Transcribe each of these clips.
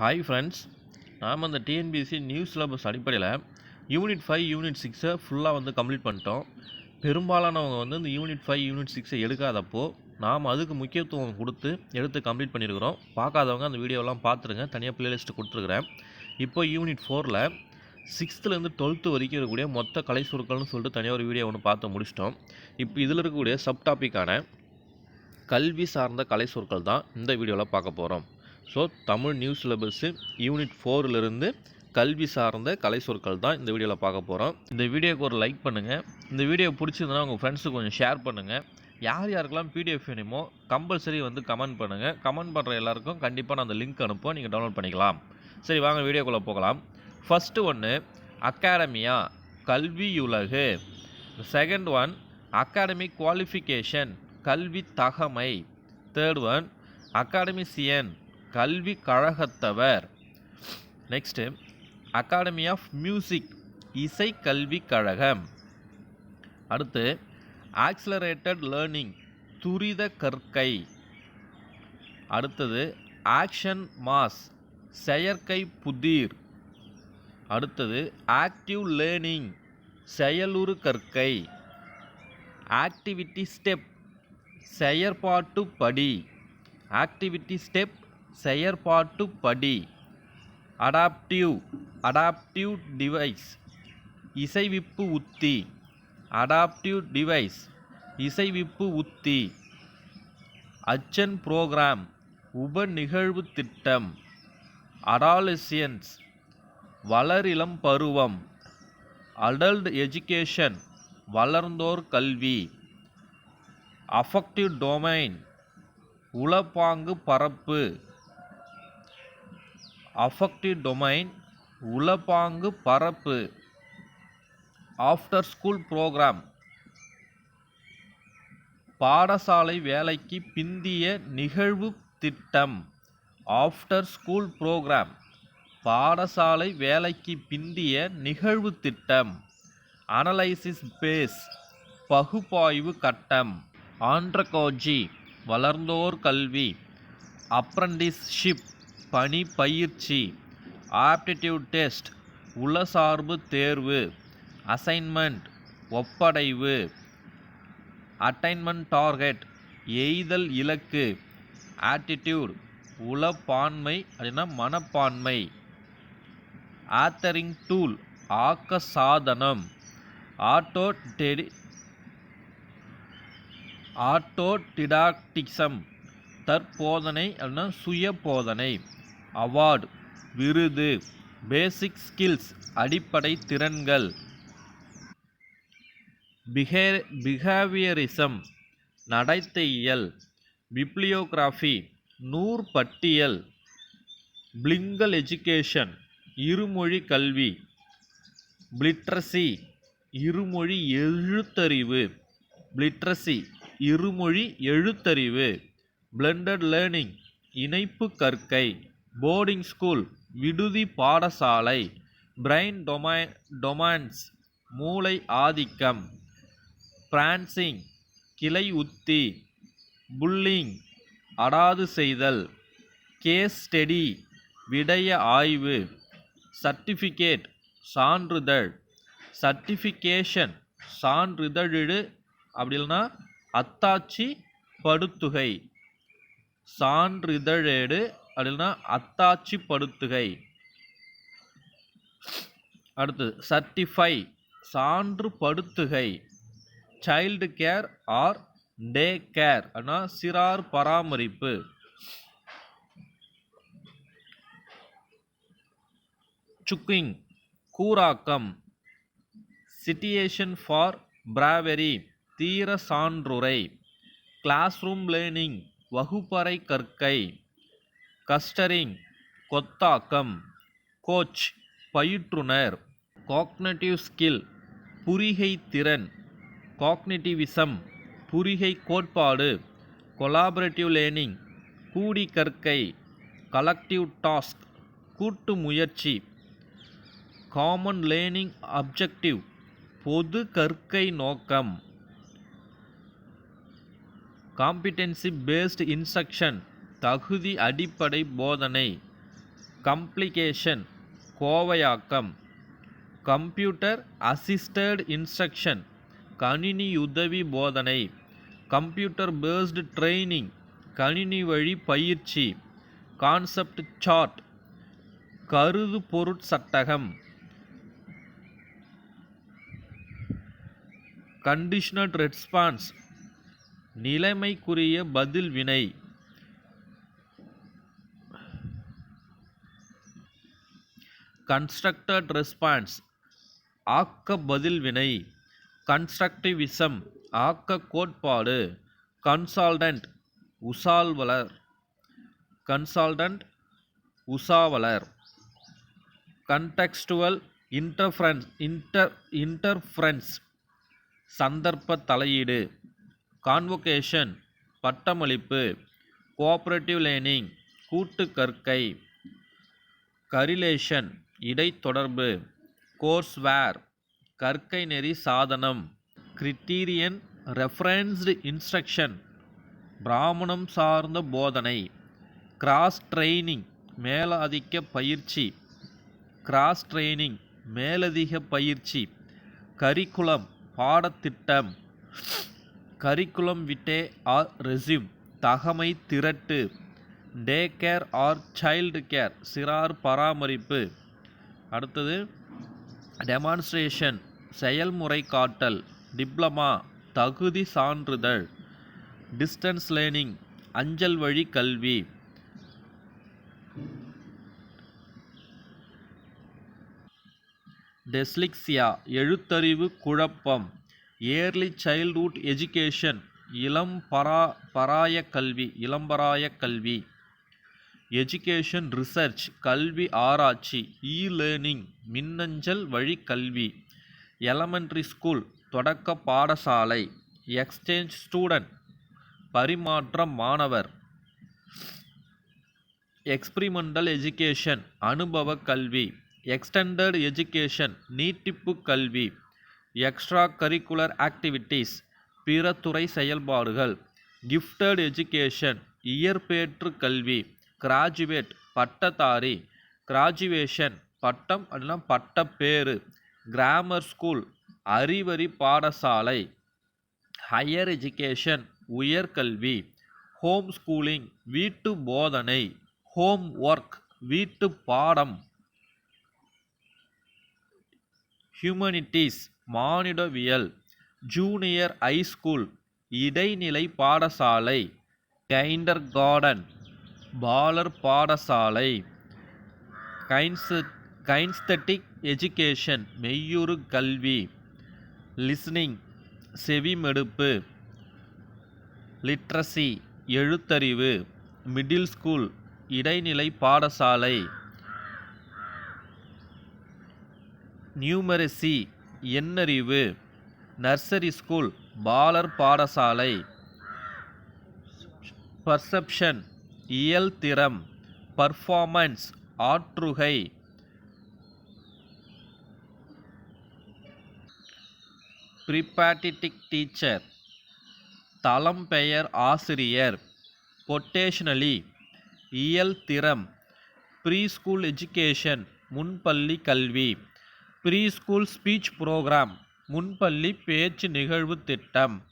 Hi friends நாம் அந்த TNPSC new syllabus அடிப்படையில் யூனிட் ஃபைவ் யூனிட் சிக்ஸை ஃபுல்லாக வந்து கம்ப்ளீட் பண்ணிட்டோம். பெரும்பாலானவங்க வந்து இந்த யூனிட் ஃபைவ் யூனிட் சிக்ஸை எடுக்காதப்போ நாம் அதுக்கு முக்கியத்துவம் கொடுத்து எடுத்து கம்ப்ளீட் பண்ணியிருக்கிறோம் பார்க்காதவங்க அந்த வீடியோலாம் பார்த்துருங்க. தனியாக பிளேலிஸ்ட்டு கொடுத்துருக்குறேன். இப்போ யூனிட் ஃபோரில் சிக்ஸ்த்துலேருந்து டுவெல்த்து வரைக்கும் இருக்கக்கூடிய மொத்த கலை சொற்கள்னு சொல்லிட்டு தனியாக ஒரு வீடியோ ஒன்று பார்த்து முடிச்சிட்டோம். இப்போ இதில் இருக்கக்கூடிய சப் டாப்பிக்கான கல்வி சார்ந்த கலை சொற்கள் தான் இந்த வீடியோவில் பார்க்க போகிறோம் so Tamil news syllabus unit ஃபோர்லேருந்து கல்வி சார்ந்த கலை சொற்கள் தான் இந்த வீடியோவில் பார்க்க போகிறோம் இந்த வீடியோக்கு ஒரு லைக் பண்ணுங்கள் இந்த வீடியோ பிடிச்சிருந்தனா உங்கள் ஃப்ரெண்ட்ஸுக்கு கொஞ்சம் ஷேர் பண்ணுங்கள் யார் யாருக்கெல்லாம் பிடிஎஃப் வேணுமோ கம்பல்சரி வந்து கமெண்ட் பண்ணுங்கள் கமெண்ட் பண்ணுற எல்லாருக்கும் கண்டிப்பாக நான் அந்த லிங்க் அனுப்புவோம் நீங்கள் டவுன்லோட் பண்ணிக்கலாம். சரி வாங்க வீடியோக்குள்ளே போகலாம். ஃபஸ்ட்டு ஒன்று அகாடமியா கல்வியுலகு. செகண்ட் ஒன் அகாடமிக் குவாலிஃபிகேஷன் கல்வி தகமை. தேர்ட் ஒன் அகாடமிசியன் கல்வி கழகத்தவர் நெக்ஸ்ட்டு அகாடமி ஆஃப் மியூசிக் இசை கல்வி கழகம் அடுத்து ஆக்ஸலரேட்டட் லேர்னிங் துரித கற்கை. அடுத்தது ஆக்ஷன் மாஸ் செயற்கை புதிர். அடுத்தது ஆக்டிவ் லேர்னிங் செயலுறு கற்கை. ஆக்டிவிட்டி ஸ்டெப் செயற்பாட்டு படி. ஆக்டிவிட்டி ஸ்டெப் செயற்பாட்டு படி அடாப்டிவ் அடாப்டிவ் டிவைஸ் இசைவிப்பு உத்தி. அடாப்டிவ் டிவைஸ் இசைவிப்பு உத்தி. அச்சன் புரோகிராம் உப நிகழ்வு திட்டம். அடாலசியன்ஸ் வளரிளம் பருவம். அடல்ட் எஜுகேஷன் வளர்ந்தோர் கல்வி. அஃபெக்டிவ் டொமைன் உளப்பாங்கு பரப்பு. அஃபெக்டிவ் டொமைன் உளப்பாங்கு பரப்பு. ஆஃப்டர் ஸ்கூல் ப்ரோக்ராம் பாடசாலை வேலைக்கு பிந்திய நிகழ்வு திட்டம். ஆஃப்டர் ஸ்கூல் ப்ரோக்ராம் பாடசாலை வேலைக்கு பிந்திய நிகழ்வு திட்டம். அனலைசிஸ் பேஸ் பகுப்பாய்வு கட்டம். ஆண்ட்ரகோஜி வளர்ந்தோர் கல்வி. அப்ரண்டிஸ்ஷிப் பணி பயிற்சி. ஆப்டிடியூட் டெஸ்ட் உளசார்பு தேர்வு அசைன்மெண்ட் ஒப்படைவு. அட்டைன்மெண்ட் டார்கெட் எய்தல் இலக்கு. ஆட்டிடியூட் உளப்பான்மை அப்படின்னா மனப்பான்மை. ஆத்தரிங் டூல் ஆக்க சாதனம் ஆட்டோ டெடி ஆட்டோடிடாக்டிசம் தற்போதனை அப்படின்னா சுய போதனை அவார்டு விருது பேசிக் ஸ்கில்ஸ் அடிப்படை திறன்கள். பிஹே பிஹேவியரிசம் நடத்தையியல். பிப்ளியோகிராஃபி நூற்பட்டியல் பிளிங்கல் எஜுகேஷன் இருமொழி கல்வி. பிளிட்ரசி இருமொழி எழுத்தறிவு. பிளிட்ரசி இருமொழி எழுத்தறிவு. பிளெண்டட் லேர்னிங் இணைப்பு கற்கை. போர்டிங் ஸ்கூல் விடுதி பாடசாலை பிரைன் டொமை டொமான்ஸ் மூளை ஆதிக்கம் பிரான்சிங் கிளை உத்தி புல்லிங் அடாது செய்தல் கேஸ் ஸ்டடி விடய ஆய்வு சர்டிஃபிகேட் சான்றிதழ் சர்டிஃபிகேஷன் சான்றிதழிடு அப்படி இல்லைன்னா அத்தாட்சி படுத்துகை சான்றிதழேடு அப்படின்னா அத்தாட்சி படுத்துகை அடுத்தது சர்டிஃபை சான்று படுத்துகை child care or day care அப்படின்னா சிறார் பராமரிப்பு. சுக்கிங் கூராக்கம் சிட்டியேஷன் ஃபார் பிராவரி தீர சான்றுரை. கிளாஸ் ரூம் லேர்னிங் வகுப்பறை கற்கை. கஸ்டரிங் கொத்தாக்கம் கோச் பயிற்றுனர் காக்னட்டிவ் ஸ்கில் புரிகை திறன் காக்னிட்டிவிசம் புரிகை கோட்பாடு கொலாபரேட்டிவ் லேர்னிங் கூடி கற்கை கலெக்டிவ் டாஸ்க் கூட்டு முயற்சி காமன் லேர்னிங் அப்ஜெக்டிவ் பொது கற்கை நோக்கம் காம்பிடென்சி பேஸ்டு இன்ஸ்ட்ரக்ஷன் தகுதி அடிப்படை போதனை. கம்ப்ளிகேஷன் கோவையாக்கம். கம்ப்யூட்டர் அசிஸ்டட் இன்ஸ்ட்ரக்ஷன் கணினி உதவி போதனை. கம்ப்யூட்டர் பேஸ்டு ட்ரைனிங் கணினி வழி பயிற்சி. கான்செப்ட் சார்ட் கருது பொருட்சட்டகம் கண்டிஷனட் ரெஸ்பான்ஸ் நிலைமைக்குரிய பதில் வினை. கன்ஸ்ட்ரக்டட் ரெஸ்பான்ஸ் ஆக்க பதில் வினை. கன்ஸ்ட்ரக்டிவிசம் ஆக்க கோட்பாடு. கன்சால்டன்ட் உசால்வலர். கன்சால்டன்ட் உசாவலர். கன்டெக்ஸ்டுவல் இன்டர்ஃபரன்ஸ் இன்டர் இன்டர்ஃபரன்ஸ் சந்தர்ப்ப தலையீடு. கான்வொகேஷன் பட்டமளிப்பு. கோஆப்ரேட்டிவ் லேர்னிங் கூட்டு கற்கை. கரிலேஷன் இடைத்தொடர்பு கோர்ஸ்வேர் கற்கை நெறி சாதனம் கிரிட்டீரியன் ரெஃபரன்ஸ்டு இன்ஸ்ட்ரக்ஷன் பிராமணம் சார்ந்த போதனை கிராஸ் ட்ரைனிங் மேலாதிக்க பயிற்சி கிராஸ் ட்ரைனிங் மேலதிக பயிற்சி கரிக்குலம் பாடத்திட்டம் கரிக்குலம் விட்டே ஆர் ரெசியூம் தகமை திரட்டு day care or child care சிறார் பராமரிப்பு. அடுத்தது டெமான்ஸ்ட்ரேஷன் செயல்முறை காட்டல் டிப்ளமா தகுதி சான்றிதழ் டிஸ்டன்ஸ் லேர்னிங் அஞ்சல் வழி கல்வி. டெஸ்லிக்ஸியா எழுத்தறிவு குழப்பம். ஏர்லி சைல்ட்ஹுட் எஜுகேஷன் இளம் பரா பராய கல்வி இளம்பராய கல்வி. எஜுகேஷன் ரிசர்ச் கல்வி ஆராய்ச்சி இ லேர்னிங் மின்னஞ்சல் வழி கல்வி எலமெண்ட்ரி ஸ்கூல் தொடக்க பாடசாலை எக்ஸ்சேஞ்ச் ஸ்டூடெண்ட் பரிமாற்ற மாணவர் எக்ஸ்பிரிமெண்டல் எஜுகேஷன் அனுபவ கல்வி எக்ஸ்டெண்டட் எஜுகேஷன் நீட்டிப்பு கல்வி எக்ஸ்ட்ரா கரிக்குலர் ஆக்டிவிட்டீஸ் பிற துறை செயல்பாடுகள் கிஃப்டட் எஜுகேஷன் இயற்பேற்று கல்வி கிராஜுவேட் பட்டதாரி கிராஜுவேஷன் பட்டம் அல்ல பட்டப்பேறு கிராமர் ஸ்கூல் அறிவறி பாடசாலை ஹையர் எஜுகேஷன் உயர்கல்வி ஹோம் ஸ்கூலிங் வீட்டு போதனை ஹோம் ஒர்க் வீட்டு பாடம் ஹியூமனிட்டிஸ் மானிடவியல் ஜூனியர் ஹைஸ்கூல் இடைநிலை பாடசாலை கைண்டர் கார்டன் பாலர் பாடசாலை. கைன்ஸ் கைன்ஸ்தட்டிக் எஜுகேஷன் மெய்யுறு கல்வி. லிஸ்னிங் செவிமெடுப்பு. லிட்ரஸி எழுத்தறிவு. மிடில் ஸ்கூல் இடைநிலை பாடசாலை. நியூமரசி எண்ணறிவு. நர்சரி ஸ்கூல் பாலர் பாடசாலை. பர்செப்ஷன் இயல்திறம் பர்ஃபார்மன்ஸ் ஆற்றுகை. ப்ரிபாட்டிக் டீச்சர் தளம் பெயர் ஆசிரியர். பொட்டேஷனலி இயல்திறம் ப்ரீஸ்கூல் எஜுகேஷன் முன்பள்ளி கல்வி. ப்ரீ ஸ்கூல் ஸ்பீச் ப்ரோக்ராம் முன்பள்ளி பேச்சு நிகழ்வு திட்டம்.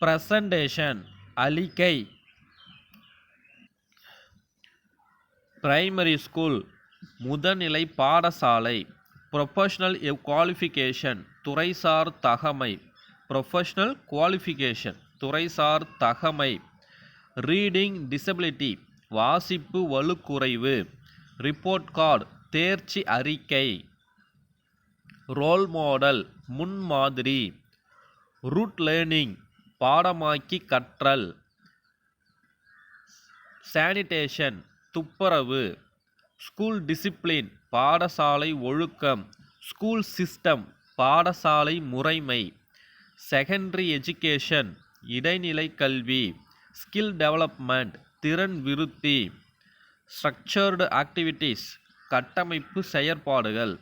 ப்ரெசன்டேஷன் அலிகை பிரைமரி ஸ்கூல் முதநிலை பாடசாலை ப்ரொஃபஷ்னல் குவாலிஃபிகேஷன் துறைசார் தகமை. ப்ரொஃபஷ்னல் குவாலிஃபிகேஷன் துறைசார் தகமை. ரீடிங் டிசபிலிட்டி வாசிப்பு வலுக்குறைவு. ரிப்போர்ட் கார்டு தேர்ச்சி அறிக்கை. ரோல் மாடல் முன்மாதிரி. ரூட் லேர்னிங் பாடமாக்கி கற்றல். சானிடேஷன் துப்புரவு. ஸ்கூல் டிசிப்ளின் பாடசாலை ஒழுக்கம். ஸ்கூல் சிஸ்டம் பாடசாலை முறைமை. செகண்டரி எஜுகேஷன் இடைநிலை கல்வி. ஸ்கில் டெவலப்மெண்ட் திறன் விருத்தி. ஸ்ட்ரக்சர்டு ஆக்டிவிட்டீஸ் கட்டமைப்பு செயற்பாடுகள்.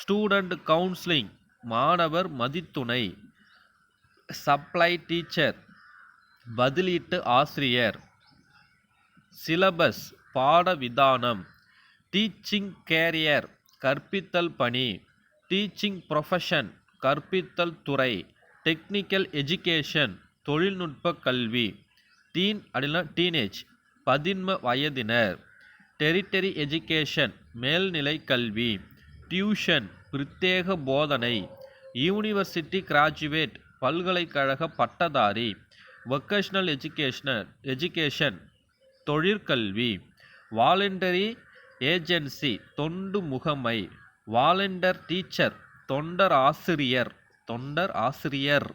ஸ்டூடெண்ட் கவுன்சிலிங் மாணவர் மதித்துணை. சப்ளை டீச்சர் பதிலீட்டு ஆசிரியர். சிலபஸ் பாட விதானம் டீச்சிங் கேரியர் கற்பித்தல் பணி. டீச்சிங் ப்ரொஃபஷன் கற்பித்தல் துறை. டெக்னிக்கல் எஜுகேஷன் தொழில்நுட்ப கல்வி. டீன் அப்படின்னா டீனேஜ் பதின்ம வயதினர். டெரிட்டரி எஜுகேஷன் மேல்நிலை கல்வி. டியூஷன் பிரத்யேக போதனை. யூனிவர்சிட்டி கிராஜுவேட் பல்கலைக்கழக பட்டதாரி. வொக்கேஷ்னல் எஜுகேஷனல் எஜுகேஷன் தொழிற்கல்வி. வாலண்டரி ஏஜென்சி தொண்டு முகமை. வாலண்டர் டீச்சர் தொண்டர் ஆசிரியர் தொண்டர் ஆசிரியர்.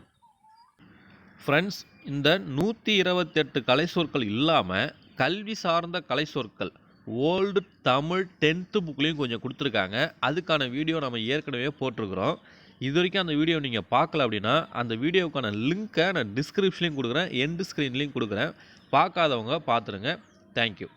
ஃப்ரெண்ட்ஸ் இந்த நூற்றி இருபத்தெட்டு கலை சொற்கள் இல்லாமல் கல்வி சார்ந்த கலை சொற்கள் ஓல்டு தமிழ் டென்த்து புக்லேயும் கொஞ்சம் கொடுத்துருக்காங்க. அதுக்கான வீடியோ நம்ம ஏற்கனவே போட்டிருக்கிறோம். இது வரைக்கும் அந்த வீடியோ நீங்கள் பார்க்கல அப்படின்னா அந்த வீடியோவுக்கான லிங்க்கை நான் டிஸ்கிரிப்ஷன்லையும் கொடுக்குறேன் எண்டு ஸ்க்ரீன்லேயும் கொடுக்குறேன். பார்க்காதவங்க பார்த்துருங்க. தேங்க்யூ